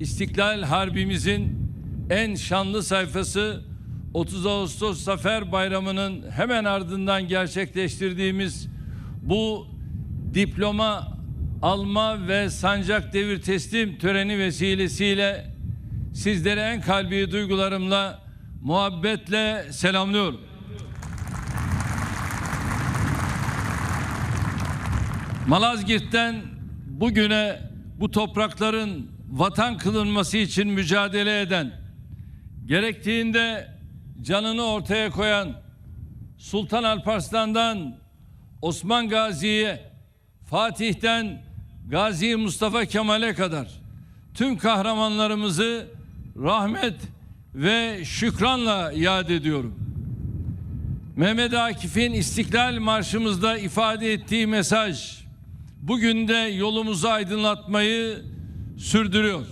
İstiklal Harbimizin en şanlı sayfası 30 Ağustos Zafer Bayramı'nın hemen ardından gerçekleştirdiğimiz bu diploma alma ve sancak devir teslim töreni vesilesiyle sizlere en kalbi duygularımla muhabbetle selamlıyorum. Malazgirt'ten bugüne bu toprakların vatan kılınması için mücadele eden, gerektiğinde canını ortaya koyan Sultan Alparslan'dan Osman Gazi'ye, Fatih'ten Gazi Mustafa Kemal'e kadar tüm kahramanlarımızı rahmet ve şükranla yad ediyorum. Mehmet Akif'in İstiklal Marşımızda ifade ettiği mesaj bugün de yolumuzu aydınlatmayı sürdürüyor.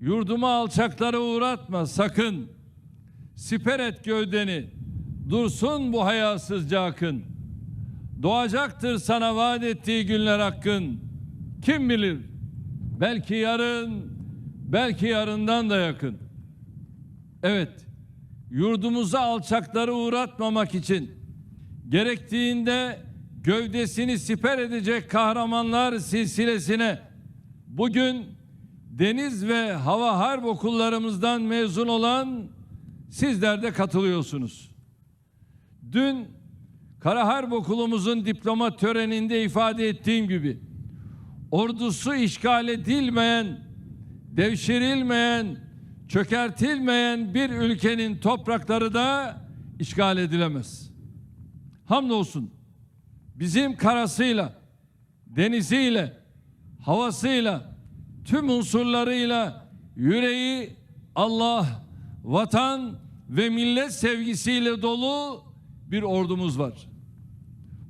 Yurduma alçaklara uğratma sakın. Siper et gövdeni. Dursun bu hayasızca akın. Doğacaktır sana vaat ettiği günler hakkın. Kim bilir? Belki yarın, belki yarından da yakın. Evet, yurdumuzu alçaklara uğratmamak için gerektiğinde gövdesini siper edecek kahramanlar silsilesine bugün deniz ve hava harp okullarımızdan mezun olan sizler de katılıyorsunuz. Dün Kara Harp Okulumuzun diploma töreninde ifade ettiğim gibi ordusu işgal edilmeyen, devşirilmeyen, çökertilmeyen bir ülkenin toprakları da işgal edilemez. Hamdolsun bizim karasıyla, deniziyle, havasıyla, tüm unsurlarıyla yüreği Allah, vatan ve millet sevgisiyle dolu bir ordumuz var.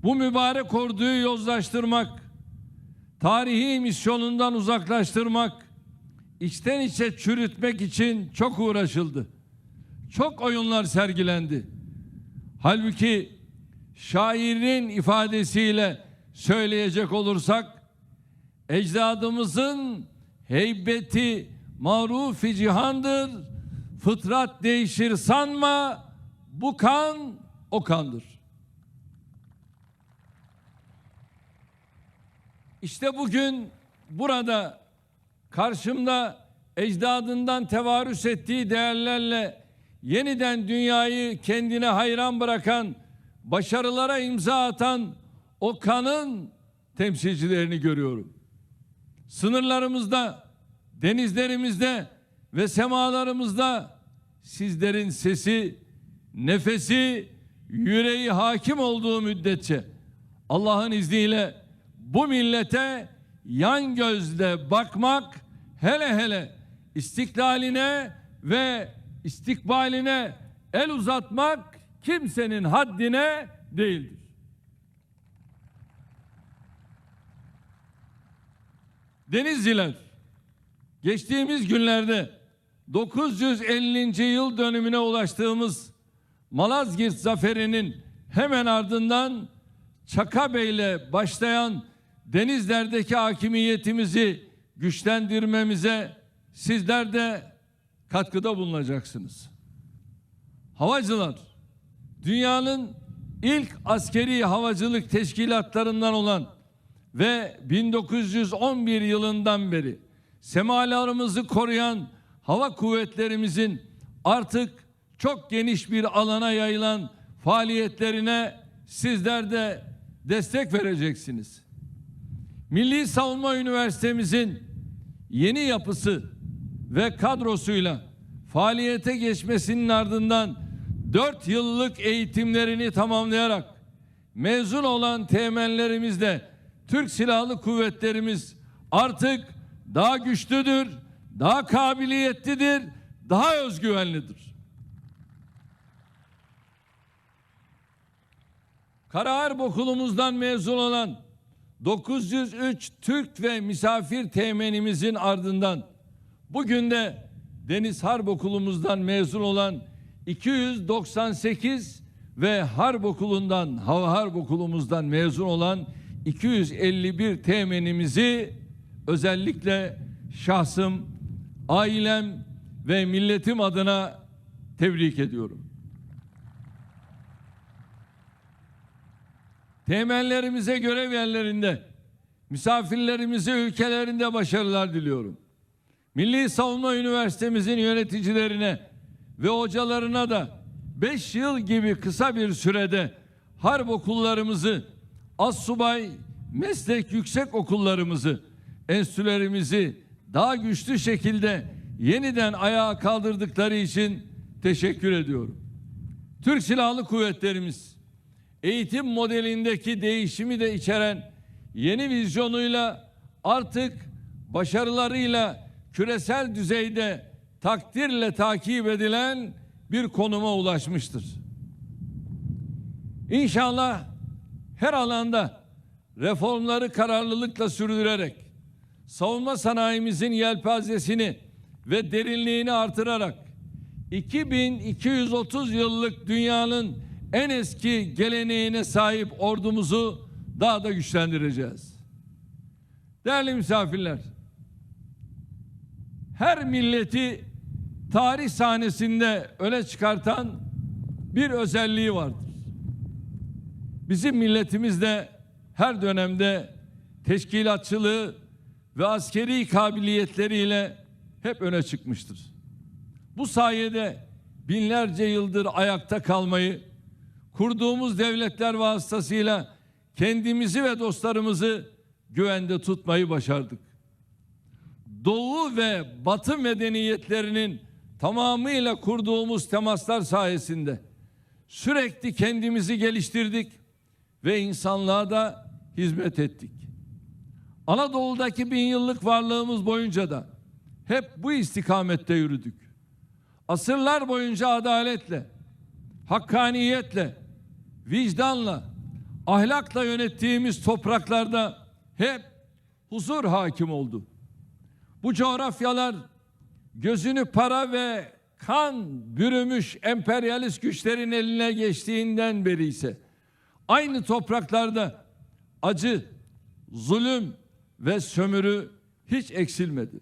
Bu mübarek orduyu yozlaştırmak, tarihi misyonundan uzaklaştırmak, içten içe çürütmek için çok uğraşıldı. Çok oyunlar sergilendi. Halbuki şairin ifadesiyle söyleyecek olursak ecdadımızın heybeti marufi cihandır. Fıtrat değişir sanma. Bu kan o kandır. İşte bugün burada karşımda ecdadından tevarüs ettiği değerlerle yeniden dünyayı kendine hayran bırakan, başarılara imza atan o kanın temsilcilerini görüyorum. Sınırlarımızda, denizlerimizde ve semalarımızda sizlerin sesi, nefesi, yüreği hakim olduğu müddetçe Allah'ın izniyle bu millete yan gözle bakmak hele hele istiklaline ve istikbaline el uzatmak kimsenin haddine değildir. Denizliler geçtiğimiz günlerde 950. yıl dönümüne ulaştığımız Malazgirt zaferinin hemen ardından Çakabey'le başlayan denizlerdeki hakimiyetimizi güçlendirmemize sizler de katkıda bulunacaksınız. Havacılar dünyanın ilk askeri havacılık teşkilatlarından olan ve 1911 yılından beri semalarımızı koruyan hava kuvvetlerimizin artık çok geniş bir alana yayılan faaliyetlerine sizler de destek vereceksiniz. Milli Savunma Üniversitemizin yeni yapısı ve kadrosuyla faaliyete geçmesinin ardından 4 yıllık eğitimlerini tamamlayarak mezun olan teğmenlerimizle Türk Silahlı Kuvvetlerimiz artık daha güçlüdür, daha kabiliyetlidir, daha özgüvenlidir. Kara Harp Okulumuzdan mezun olan 903 Türk ve misafir teğmenimizin ardından bugün de Deniz Harp Okulumuzdan mezun olan 298 ve Harp Okulu'ndan, Hava Harp Okulumuzdan mezun olan 251 teğmenimizi özellikle şahsım, ailem ve milletim adına tebrik ediyorum. Temellerimize görev yerlerinde, misafirlerimize ülkelerinde başarılar diliyorum. Milli Savunma Üniversitemizin yöneticilerine ve hocalarına da 5 yıl gibi kısa bir sürede harp okullarımızı, assubay meslek yüksek okullarımızı, enstitülerimizi daha güçlü şekilde yeniden ayağa kaldırdıkları için teşekkür ediyorum. Türk Silahlı Kuvvetlerimiz eğitim modelindeki değişimi de içeren yeni vizyonuyla artık başarılarıyla küresel düzeyde takdirle takip edilen bir konuma ulaşmıştır. İnşallah her alanda reformları kararlılıkla sürdürerek savunma sanayimizin yelpazesini ve derinliğini artırarak 2230 yıllık dünyanın en eski geleneğine sahip ordumuzu daha da güçlendireceğiz. Değerli misafirler, her milleti tarih sahnesinde öne çıkartan bir özelliği vardır. Bizim milletimiz de her dönemde teşkilatçılığı ve askeri kabiliyetleriyle hep öne çıkmıştır. Bu sayede binlerce yıldır ayakta kalmayı, kurduğumuz devletler vasıtasıyla kendimizi ve dostlarımızı güvende tutmayı başardık. Doğu ve Batı medeniyetlerinin tamamıyla kurduğumuz temaslar sayesinde sürekli kendimizi geliştirdik ve insanlığa da hizmet ettik. Anadolu'daki bin yıllık varlığımız boyunca da hep bu istikamette yürüdük. Asırlar boyunca adaletle, hakkaniyetle, vicdanla, ahlakla yönettiğimiz topraklarda hep huzur hakim oldu. Bu coğrafyalar gözünü para ve kan bürümüş emperyalist güçlerin eline geçtiğinden beri ise aynı topraklarda acı, zulüm ve sömürü hiç eksilmedi.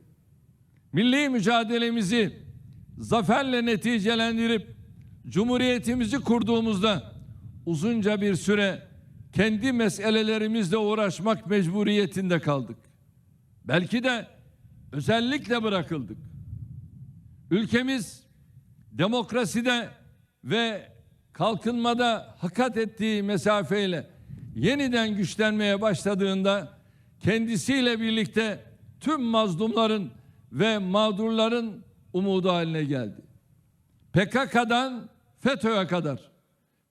Milli mücadelemizi zaferle neticelendirip cumhuriyetimizi kurduğumuzda uzunca bir süre kendi meselelerimizle uğraşmak mecburiyetinde kaldık. Belki de özellikle bırakıldık. Ülkemiz demokraside ve kalkınmada hakat ettiği mesafeyle yeniden güçlenmeye başladığında kendisiyle birlikte tüm mazlumların ve mağdurların umudu haline geldi. PKK'dan FETÖ'ye kadar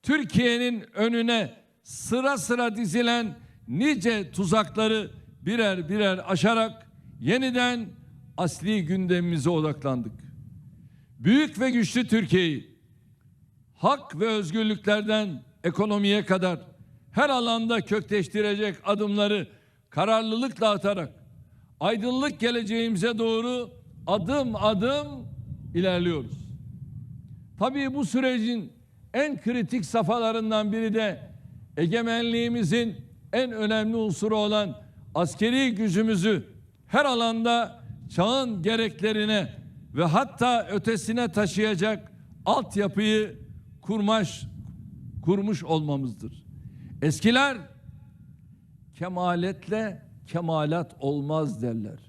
Türkiye'nin önüne sıra sıra dizilen nice tuzakları birer birer aşarak yeniden asli gündemimize odaklandık. Büyük ve güçlü Türkiye'yi hak ve özgürlüklerden ekonomiye kadar her alanda kökleştirecek adımları kararlılıkla atarak aydınlık geleceğimize doğru adım adım ilerliyoruz. Tabii bu sürecin en kritik safhalarından biri de egemenliğimizin en önemli unsuru olan askeri gücümüzü her alanda çağın gereklerine ve hatta ötesine taşıyacak altyapıyı kurmaş kurmuş olmamızdır. Eskiler kemaletle kemalat olmaz derler.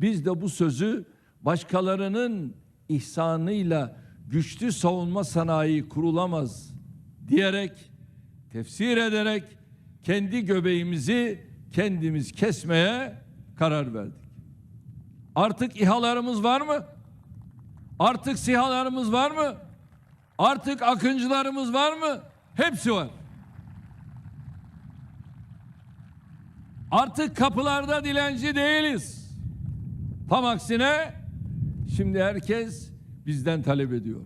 Biz de bu sözü başkalarının ihsanıyla güçlü savunma sanayi kurulamaz diyerek tefsir ederek kendi göbeğimizi kendimiz kesmeye karar verdik. Artık İHA'larımız var mı? Artık SİHA'larımız var mı? Artık akıncılarımız var mı? Hepsi var. Artık kapılarda dilenci değiliz. Tam aksine şimdi herkes bizden talep ediyor.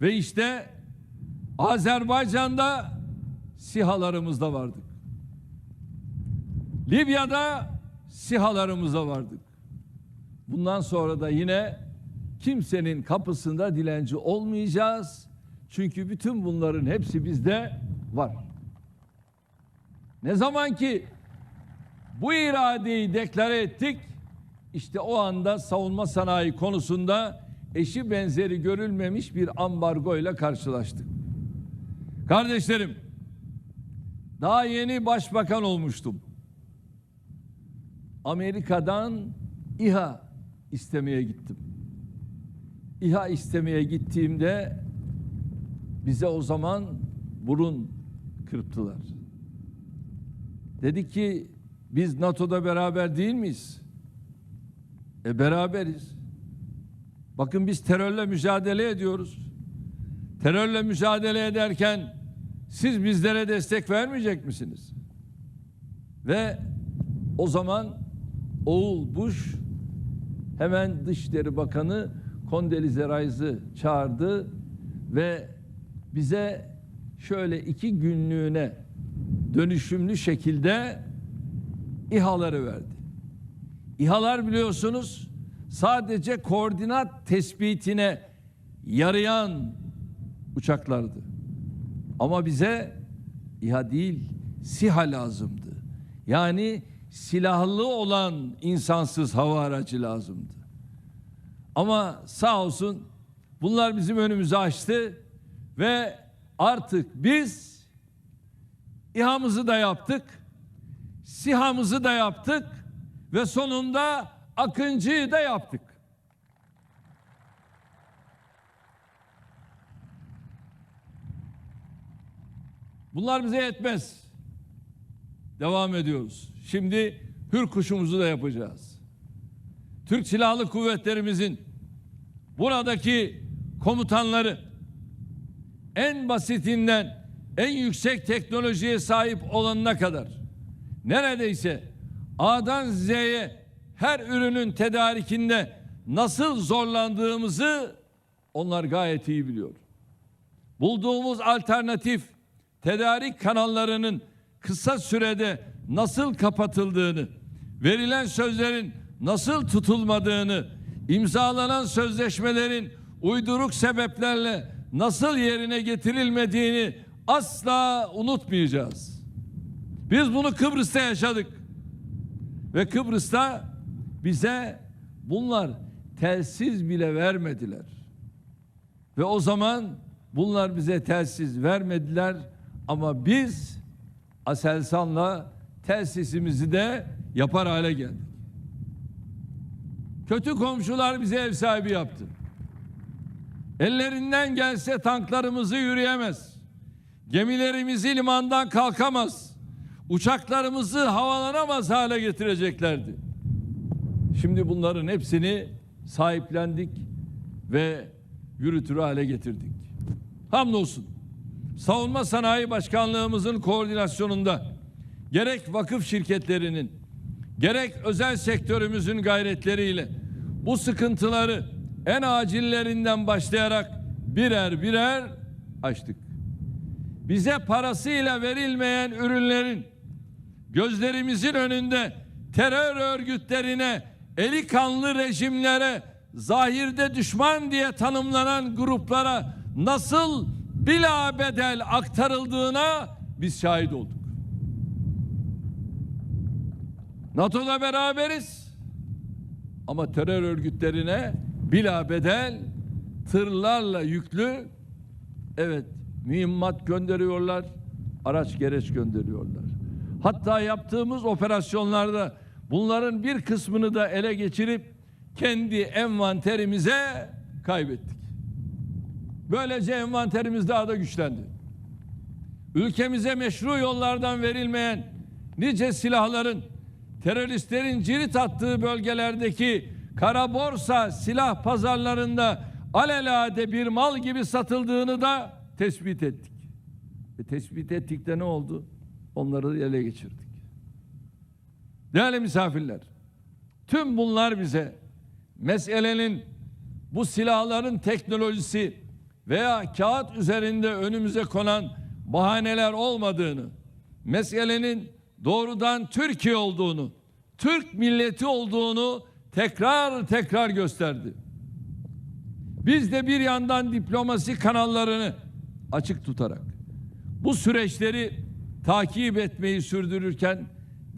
Ve işte Azerbaycan'da sihalarımızda vardık. Libya'da sihalarımıza vardık. Bundan sonra da yine kimsenin kapısında dilenci olmayacağız. Çünkü bütün bunların hepsi bizde var. Ne zaman ki bu iradeyi deklare ettik, işte o anda savunma sanayi konusunda eşi benzeri görülmemiş bir ambargo ile karşılaştık. Kardeşlerim, daha yeni başbakan olmuştum. Amerika'dan İHA istemeye gittim. İHA istemeye gittiğimde bize o zaman burun kırptılar. Dedi ki biz NATO'da beraber değil miyiz? E beraberiz. Bakın biz terörle mücadele ediyoruz. Terörle mücadele ederken siz bizlere destek vermeyecek misiniz? Ve o zaman Oğul Bush hemen Dışişleri Bakanı Condoleezza Rice'ı çağırdı ve bize şöyle iki günlüğüne dönüşümlü şekilde İHA'ları verdi. İHA'lar biliyorsunuz sadece koordinat tespitine yarayan uçaklardı. Ama bize İHA değil SİHA lazımdı. Yani silahlı olan insansız hava aracı lazımdı. Ama sağ olsun bunlar bizim önümüzü açtı ve artık biz İHA'mızı da yaptık, SİHA'mızı da yaptık ve sonunda Akıncı'yı da yaptık. Bunlar bize yetmez. Devam ediyoruz. Şimdi hür kuşumuzu da yapacağız. Türk Silahlı Kuvvetlerimizin buradaki komutanları en basitinden en yüksek teknolojiye sahip olanına kadar neredeyse A'dan Z'ye her ürünün tedarikinde nasıl zorlandığımızı onlar gayet iyi biliyor. Bulduğumuz alternatif tedarik kanallarının kısa sürede nasıl kapatıldığını, verilen sözlerin nasıl tutulmadığını, imzalanan sözleşmelerin uyduruk sebeplerle nasıl yerine getirilmediğini asla unutmayacağız. Biz bunu Kıbrıs'ta yaşadık. Ve Kıbrıs'ta bize bunlar telsiz bile vermediler. Ve o zaman bunlar bize telsiz vermediler ama biz Aselsan'la telsisimizi de yapar hale geldik. Kötü komşular bize ev sahibi yaptı. Ellerinden gelse tanklarımızı yürüyemez. Gemilerimizi limandan kalkamaz. Uçaklarımızı havalanamaz hale getireceklerdi. Şimdi bunların hepsini sahiplendik ve yürütür hale getirdik. Hamdolsun. Savunma Sanayi Başkanlığımızın koordinasyonunda gerek vakıf şirketlerinin gerek özel sektörümüzün gayretleriyle bu sıkıntıları en acillerinden başlayarak birer birer açtık. Bize parasıyla verilmeyen ürünlerin gözlerimizin önünde terör örgütlerine, eli kanlı rejimlere, zahirde düşman diye tanımlanan gruplara nasıl bila bedel aktarıldığına biz şahit olduk. NATO'da beraberiz. Ama terör örgütlerine bila bedel tırlarla yüklü evet mühimmat gönderiyorlar, araç gereç gönderiyorlar. Hatta yaptığımız operasyonlarda bunların bir kısmını da ele geçirip kendi envanterimize kaybettik. Böylece envanterimiz daha da güçlendi. Ülkemize meşru yollardan verilmeyen nice silahların teröristlerin cirit attığı bölgelerdeki kara borsa silah pazarlarında alelade bir mal gibi satıldığını da tespit ettik. E, tespit ettik de ne oldu? Onları ele geçirdik. Değerli misafirler, tüm bunlar bize meselenin bu silahların teknolojisi veya kağıt üzerinde önümüze konan bahaneler olmadığını, meselenin doğrudan Türkiye olduğunu, Türk milleti olduğunu tekrar tekrar gösterdi. Biz de bir yandan diplomasi kanallarını açık tutarak bu süreçleri takip etmeyi sürdürürken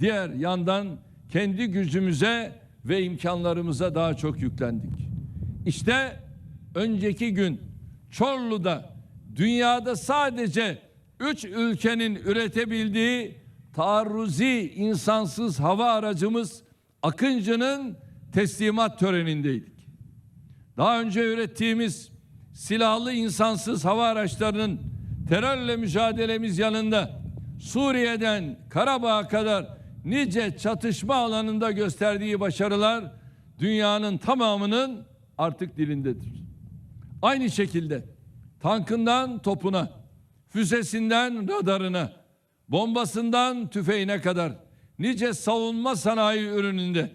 diğer yandan kendi gücümüze ve imkanlarımıza daha çok yüklendik. İşte önceki gün Çorlu'da dünyada sadece üç ülkenin üretebildiği taarruzi insansız hava aracımız Akıncı'nın teslimat törenindeydik. Daha önce ürettiğimiz silahlı insansız hava araçlarının terörle mücadelemiz yanında Suriye'den Karabağ'a kadar nice çatışma alanında gösterdiği başarılar dünyanın tamamının artık dilindedir. Aynı şekilde tankından topuna, füzesinden radarına, bombasından tüfeğine kadar nice savunma sanayi ürününde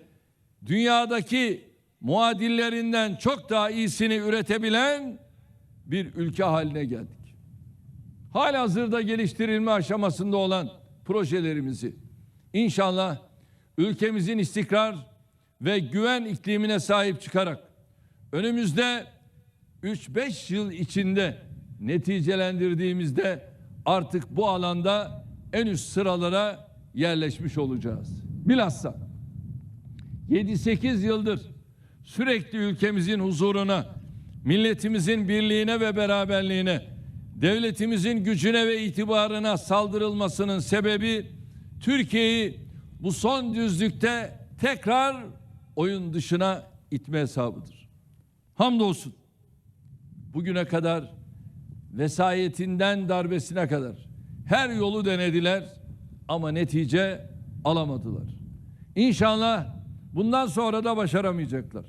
dünyadaki muadillerinden çok daha iyisini üretebilen bir ülke haline geldik. Halihazırda geliştirilme aşamasında olan projelerimizi inşallah ülkemizin istikrar ve güven iklimine sahip çıkarak önümüzde 3-5 yıl içinde neticelendirdiğimizde artık bu alanda en üst sıralara yerleşmiş olacağız. Bilhassa 7-8 yıldır sürekli ülkemizin huzuruna, milletimizin birliğine ve beraberliğine, devletimizin gücüne ve itibarına saldırılmasının sebebi Türkiye'yi bu son düzlükte tekrar oyun dışına itme hesabıdır. Hamdolsun bugüne kadar vesayetinden darbesine kadar her yolu denediler ama netice alamadılar. İnşallah bundan sonra da başaramayacaklar.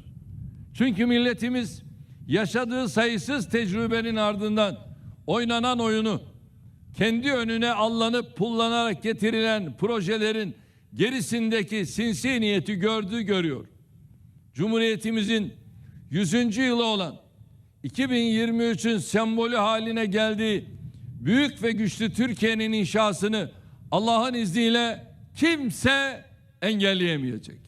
Çünkü milletimiz yaşadığı sayısız tecrübenin ardından oynanan oyunu kendi önüne allanıp pullanarak getirilen projelerin gerisindeki sinsi niyeti gördü görüyor. Cumhuriyetimizin 100. yılı olan 2023'ün sembolü haline geldiği büyük ve güçlü Türkiye'nin inşasını Allah'ın izniyle kimse engelleyemeyecek.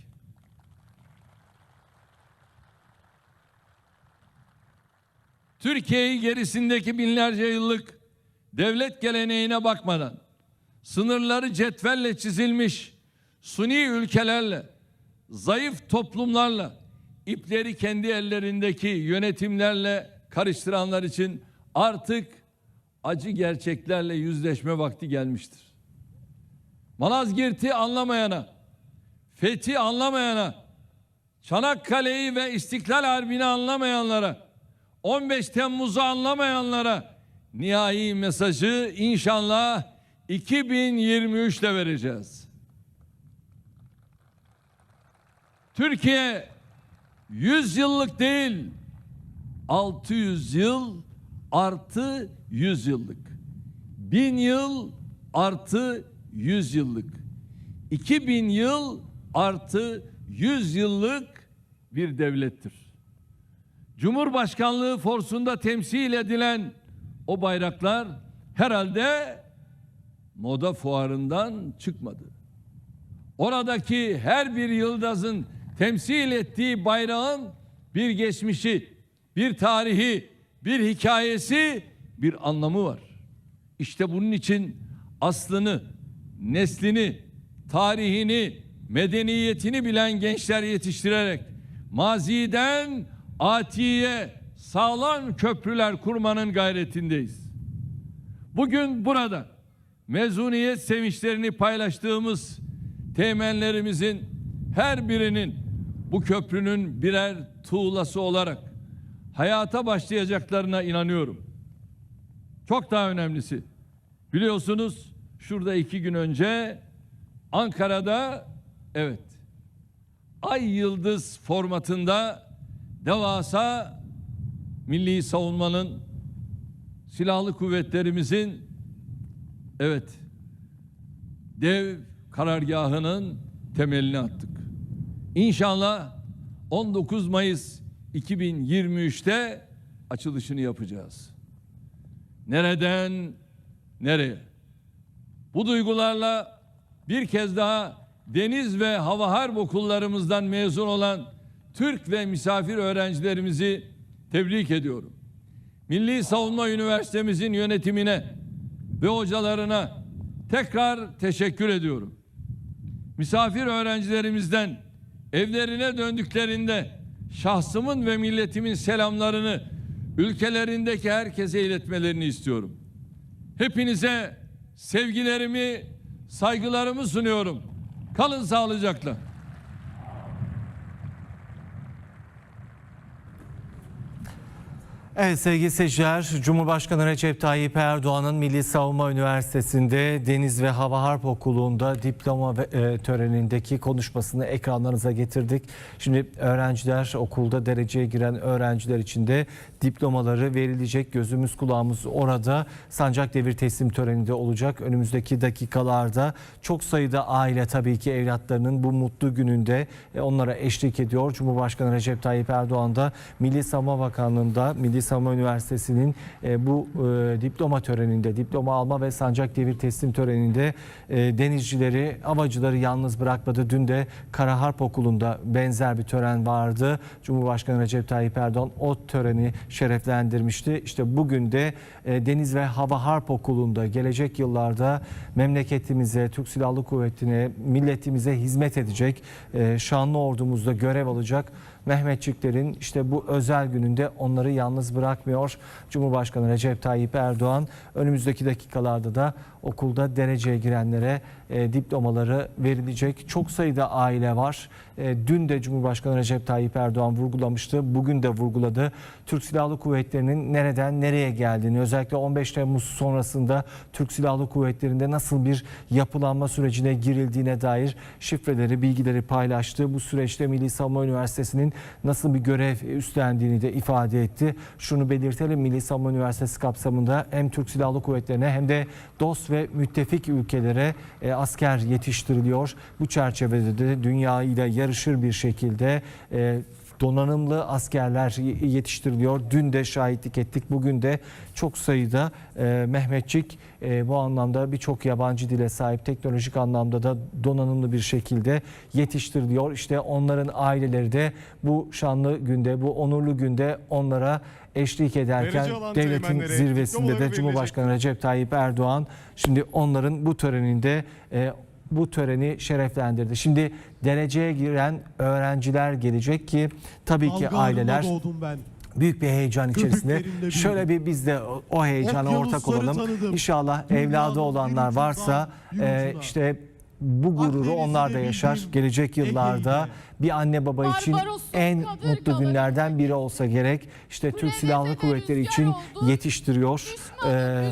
Türkiye'yi gerisindeki binlerce yıllık devlet geleneğine bakmadan sınırları cetvelle çizilmiş suni ülkelerle zayıf toplumlarla ipleri kendi ellerindeki yönetimlerle karıştıranlar için artık acı gerçeklerle yüzleşme vakti gelmiştir. Malazgirt'i anlamayana, fethi anlamayana, Çanakkale'yi ve İstiklal Harbi'ni anlamayanlara, 15 Temmuz'u anlamayanlara nihai mesajı inşallah 2023'te vereceğiz. Türkiye 100 yıllık değil 600 yıl artı 100 yıllık. 1000 yıl artı 100 yıllık. 2000 yıl artı 100 yıllık bir devlettir. Cumhurbaşkanlığı forsunda temsil edilen o bayraklar herhalde moda fuarından çıkmadı. Oradaki her bir yıldızın temsil ettiği bayrağın bir geçmişi, bir tarihi, bir hikayesi, bir anlamı var. İşte bunun için aslını, neslini, tarihini, medeniyetini bilen gençler yetiştirerek maziden atiye sağlam köprüler kurmanın gayretindeyiz. Bugün burada mezuniyet sevinçlerini paylaştığımız temenlerimizin her birinin bu köprünün birer tuğlası olarak hayata başlayacaklarına inanıyorum. Çok daha önemlisi biliyorsunuz şurada iki gün önce Ankara'da evet ay yıldız formatında devasa milli savunmanın silahlı kuvvetlerimizin evet dev karargahının temelini attık. İnşallah 19 Mayıs 2023'te açılışını yapacağız. Nereden nereye? Bu duygularla bir kez daha deniz ve hava harp okullarımızdan mezun olan Türk ve misafir öğrencilerimizi tebrik ediyorum. Milli Savunma Üniversitemizin yönetimine ve hocalarına tekrar teşekkür ediyorum. Misafir öğrencilerimizden evlerine döndüklerinde şahsımın ve milletimin selamlarını ülkelerindeki herkese iletmelerini istiyorum. Hepinize sevgilerimi, saygılarımı sunuyorum. Kalın sağlıcakla. Evet sevgili seyirciler, Cumhurbaşkanı Recep Tayyip Erdoğan'ın Milli Savunma Üniversitesi'nde Deniz ve Hava Harp Okulu'nda diploma ve, e, törenindeki konuşmasını ekranlarınıza getirdik. Şimdi öğrenciler okulda dereceye giren öğrenciler için de diplomaları verilecek. Gözümüz kulağımız orada. Sancak devir teslim töreninde olacak. Önümüzdeki dakikalarda çok sayıda aile tabii ki evlatlarının bu mutlu gününde e, onlara eşlik ediyor. Cumhurbaşkanı Recep Tayyip Erdoğan da Milli Savunma Bakanlığı'nda Milli Savunma Üniversitesi'nin e, bu e, diploma töreninde, diploma alma ve sancak devir teslim töreninde e, denizcileri, havacıları yalnız bırakmadı. Dün de Kara Harp Okulu'nda benzer bir tören vardı. Cumhurbaşkanı Recep Tayyip Erdoğan o töreni şereflendirmişti. İşte bugün de e, Deniz ve Hava Harp Okulu'nda gelecek yıllarda memleketimize, Türk Silahlı Kuvveti'ne, milletimize hizmet edecek, e, şanlı ordumuzda görev alacak Mehmetçiklerin işte bu özel gününde onları yalnız bırakmıyor. Cumhurbaşkanı Recep Tayyip Erdoğan önümüzdeki dakikalarda da okulda dereceye girenlere e, diplomaları verilecek. Çok sayıda aile var. E, dün de Cumhurbaşkanı Recep Tayyip Erdoğan vurgulamıştı. Bugün de vurguladı. Türk Silahlı Kuvvetleri'nin nereden nereye geldiğini özellikle 15 Temmuz sonrasında Türk Silahlı Kuvvetleri'nde nasıl bir yapılanma sürecine girildiğine dair şifreleri, bilgileri paylaştı. Bu süreçte Milli Savunma Üniversitesi'nin nasıl bir görev üstlendiğini de ifade etti. Şunu belirtelim Milli Savunma Üniversitesi kapsamında hem Türk Silahlı Kuvvetleri'ne hem de dost ve müttefik ülkelere e, asker yetiştiriliyor. Bu çerçevede de dünya ile yarışır bir şekilde e, donanımlı askerler yetiştiriliyor. Dün de şahitlik ettik. Bugün de çok sayıda e, Mehmetçik e, bu anlamda birçok yabancı dile sahip teknolojik anlamda da donanımlı bir şekilde yetiştiriliyor. İşte onların aileleri de bu şanlı günde, bu onurlu günde onlara eşlik ederken devletin zirvesinde de Cumhurbaşkanı Recep Tayyip Erdoğan şimdi onların bu töreninde e, bu töreni şereflendirdi. Şimdi dereceye giren öğrenciler gelecek ki tabii ki aileler büyük bir heyecan içerisinde. Şöyle bir biz de o- heyecana ortak olalım. tanıdım. İnşallah evladı olanlar varsa e, işte bu gururu onlar da yaşar. Gelecek yıllarda bir anne baba için en mutlu günlerden biri olsa gerek. İşte Türk Silahlı Kuvvetleri için yetiştiriyor E,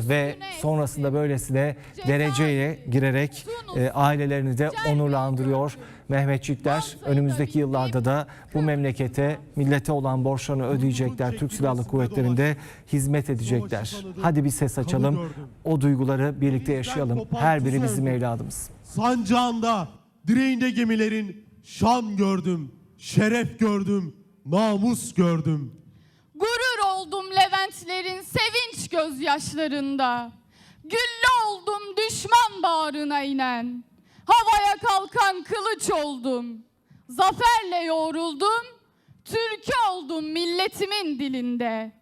ve sonrasında böylesine dereceye girerek e, ailelerini de onurlandırıyor. Mehmetçikler önümüzdeki yıllarda da bu memlekete, millete olan borçlarını ödeyecekler. Türk Silahlı Kuvvetleri'nde hizmet edecekler. Hadi bir ses açalım. O duyguları birlikte yaşayalım. Her biri bizim evladımız. Sancağında, direğinde gemilerin şan gördüm, şeref gördüm, namus gördüm. Gurur oldum Leventlerin sevinç gözyaşlarında. Güllü oldum düşman bağrına inen. Havaya kalkan kılıç oldum. Zaferle yoğruldum. Türkü oldum milletimin dilinde.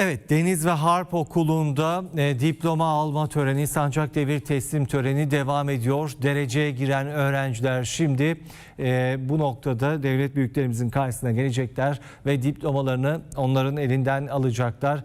Evet Deniz ve Harp Okulu'nda e, diploma alma töreni, sancak devir teslim töreni devam ediyor. Dereceye giren öğrenciler şimdi e, bu noktada devlet büyüklerimizin karşısına gelecekler ve diplomalarını onların elinden alacaklar.